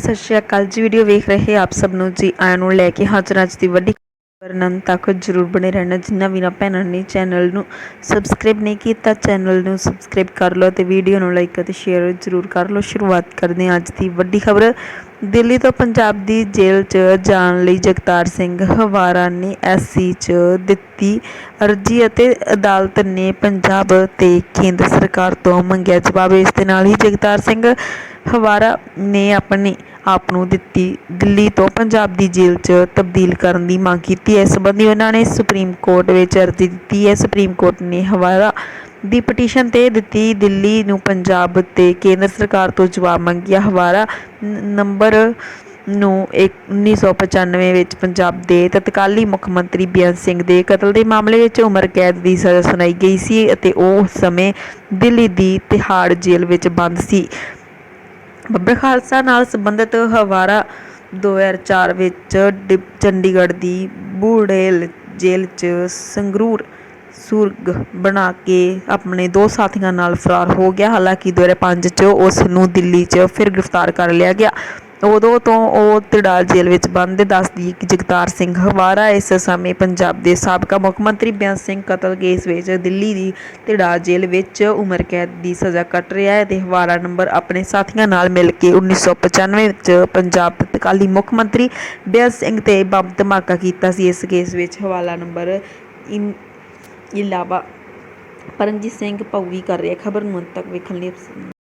ਸਤਿ ਸ਼੍ਰੀ ਅਕਾਲ ਜੀ ਵੀਡੀਓ ਵੇਖ ਰਹੇ ਆਪ ਸਭ ਨੂੰ ਜੀ। ਆਇਆਂ ਨੂੰ ਲੈ ਕੇ ਹਾਜ਼ਰ ਅੱਜ ਦੀ ਵੱਡੀ ਖਬਰ ਤੱਕ ਜਰੂਰ ਬਣੇ ਰਹਿਣਾ। ਜਿਨ੍ਹਾਂ ਵੀਰਾਂ ਭੈਣਾਂ ਨੇ ਚੈਨਲ ਨੂੰ ਸਬਸਕ੍ਰਾਈਬ ਨਹੀਂ ਕੀਤਾ ਚੈਨਲ ਨੂੰ ਸਬਸਕ੍ਰਾਈਬ ਕਰ ਲਓ ਤੇ ਵੀਡੀਓ ਨੂੰ ਲਾਈਕ ਅਤੇ ਸ਼ੇਅਰ ਜਰੂਰ ਕਰ ਲਓ। ਸ਼ੁਰੂਆਤ ਕਰਦੇ ਹਾਂ ਅੱਜ ਦੀ ਵੱਡੀ ਖਬਰ। ਦਿੱਲੀ ਤੋਂ ਪੰਜਾਬ ਦੀ ਜੇਲ੍ਹ 'ਚ ਜਾਣ ਲਈ ਜਗਤਾਰ ਸਿੰਘ ਹਵਾਰਾ ਨੇ ਐਸਸੀ 'ਚ ਦਿੱਤੀ ਅਰਜੀ ਅਤੇ ਅਦਾਲਤ ਨੇ ਪੰਜਾਬ ਤੇ ਕੇਂਦਰ ਸਰਕਾਰ ਤੋਂ ਮੰਗਿਆ ਜਵਾਬ। ਇਸ ਦੇ ਨਾਲ ਹੀ ਜਗਤਾਰ ਸਿੰਘ ਹਵਾਰਾ ਨੇ ਆਪਣੇ ਆਪ ਨੂੰ ਦਿੱਤੀ। ਦਿੱਲੀ ਤੋਂ ਪੰਜਾਬ ਦੀ ਜੇਲ੍ਹ 'ਚ ਤਬਦੀਲ ਕਰਨ ਦੀ ਮੰਗ ਕੀਤੀ। ਹੈ ਇਸ ਸੰਬੰਧੀ ਉਹਨਾਂ ਨੇ ਸੁਪਰੀਮ ਕੋਰਟ ਵਿੱਚ ਅਰਜ਼ੀ ਦਿੱਤੀ। ਹੈ ਸੁਪਰੀਮ ਕੋਰਟ ਨੇ ਹਵਾਰਾ ਦੀ ਪਟੀਸ਼ਨ ਤੇ ਦਿੱਤੀ। ਦਿੱਲੀ ਨੂੰ ਪੰਜਾਬ ਤੇ ਕੇਂਦਰ ਸਰਕਾਰ ਤੋਂ ਜਵਾਬ ਮੰਗਿਆ। ਹਵਾਰਾ ਨੰਬਰ ਨੂੰ ਇੱਕ 1995 ਵਿੱਚ ਪੰਜਾਬ ਦੇ ਤਤਕਾਲੀ ਮੁੱਖ ਮੰਤਰੀ ਬੇਅੰਤ ਸਿੰਘ ਦੇ ਕਤਲ ਦੇ ਮਾਮਲੇ ਵਿੱਚ ਉਮਰ ਕੈਦ ਦੀ ਸਜ਼ਾ ਸੁਣਾਈ ਗਈ ਸੀ ਅਤੇ ਉਹ ਸਮੇਂ ਦਿੱਲੀ ਦੀ ਤਿਹਾੜ ਜੇਲ੍ਹ ਵਿੱਚ ਬੰਦ ਸੀ। ਬੱਬੇ ਖਾਲਸਾ ਨਾਲ ਸੰਬੰਧਿਤ ਹਵਾਰਾ 2004 ਵਿੱਚ ਡਿਪ ਚੰਡੀਗੜ੍ਹ ਦੀ ਬੁੜੇਲ ਜੇਲ੍ਹ 'ਚ ਸੰਗਰੂਰ ਸੁਰਗ ਬਣਾ ਕੇ ਆਪਣੇ ਦੋ ਸਾਥੀਆਂ ਨਾਲ ਫਰਾਰ ਹੋ ਗਿਆ। ਹਾਲਾਂਕਿ 2005 'ਚ ਉਸ ਨੂੰ ਦਿੱਲੀ 'ਚ ਫਿਰ ਗ੍ਰਿਫਤਾਰ ਕਰ ਲਿਆ ਗਿਆ। ਉਦੋਂ ਤੋਂ ਉਹ ਤਿੜਾਲ ਜੇਲ੍ਹ ਵਿੱਚ ਬੰਦ, ਦੱਸਦੀ ਕਿ ਜਗਤਾਰ ਸਿੰਘ ਹਵਾਰਾ ਇਸ ਸਮੇਂ ਪੰਜਾਬ ਦੇ ਸਾਬਕਾ ਮੁੱਖ ਮੰਤਰੀ ਬੇਅੰਤ ਸਿੰਘ ਕਤਲ ਕੇਸ ਵਿੱਚ ਦਿੱਲੀ ਦੀ ਤਿੜਾਲ ਜੇਲ੍ਹ ਵਿੱਚ ਉਮਰ ਕੈਦ ਦੀ ਸਜ਼ਾ ਕੱਟ ਰਿਹਾ ਹੈ ਤੇ ਹਵਾਰਾ ਨੰਬਰ ਆਪਣੇ ਸਾਥੀਆਂ ਨਾਲ ਮਿਲ ਕੇ 1995 ਵਿੱਚ ਪੰਜਾਬ ਦੇ ਤਤਕਾਲੀ ਮੁੱਖ ਮੰਤਰੀ ਬੇਅੰਤ ਸਿੰਘ ਤੇ ਬੰਬ ਧਮਾਕਾ ਕੀਤਾ ਸੀ। ਇਸ ਕੇਸ ਵਿੱਚ ਹਵਾਲਾ ਨੰਬਰ ਇਲਾਵਾ ਪਰਮਜੀਤ ਸਿੰਘ ਪਊਗੀ ਕਰ ਰਿਹਾ ਖਬਰ ਨੂੰ ਅੰਤ ਤੱਕ ਵੇਖਣ ਲਈ